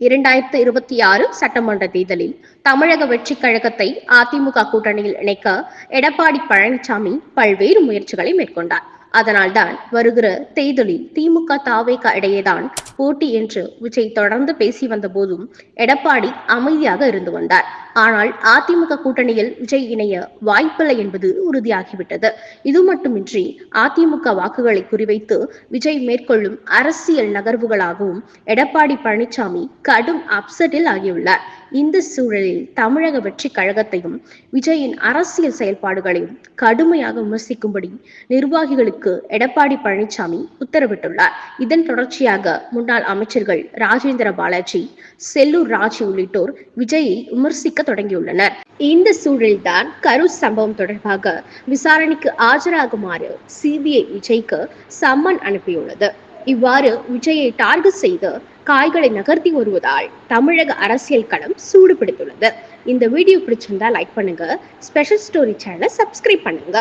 இரண்டாயிரத்து இருபத்தி ஆறு சட்டமன்ற தேர்தலில் தமிழக வெற்றிக் கழகத்தை அதிமுக கூட்டணியில் இணைக்க எடப்பாடி பழனிசாமி பல்வேறு முயற்சிகளை மேற்கொண்டார். அதனால்தான் வருகிற தேர்தலில் திமுக தாவேக இடையேதான் போட்டி என்று விஜய் தொடர்ந்து பேசி வந்த போதும் எடப்பாடி அமைதியாக இருந்து வந்தார் ஆனால் அதிமுக கூட்டணியில் விஜய் இணைய வாய்ப்பில்லை என்பது உறுதியாகிவிட்டது. இது மட்டுமின்றி அதிமுக வாக்குகளை குறிவைத்து விஜய் மேற்கொள்ளும் அரசியல் நகர்வுகளாகவும் எடப்பாடி பழனிசாமி கடும் அப்செட்டில் ஆகியுள்ளார். இந்த சூழலில் தமிழக வெற்றி கழகத்தையும் விஜயின் அரசியல் செயல்பாடுகளையும் கடுமையாக விமர்சிக்கும்படி நிர்வாகிகளுக்கு எடப்பாடி பழனிசாமி உத்தரவிட்டுள்ளார். இதன் தொடர்ச்சியாக முன்னாள் அமைச்சர்கள் ராஜேந்திர பாலாஜி செல்லூர் ராஜு உள்ளிட்டோர் விஜயை விமர்சிக்க தொடங்கியுள்ளனர். இந்த சூழலில்தான் கரூர் சம்பவம் தொடர்பாக விசாரணைக்கு ஆஜராகுமாறு சிபிஐ விஜய்க்கு சம்மன் அனுப்பியுள்ளது. இவ்வாறு விஜயை டார்கெட் செய்து காய்களை நகர்த்தி வருவதால் தமிழக அரசியல் களம் சூடுபிடித்துள்ளது. இந்த வீடியோ பிடிச்சிருந்தா லைக் பண்ணுங்க ஸ்பெஷல் ஸ்டோரி சேனலை சப்ஸ்கிரைப் பண்ணுங்க.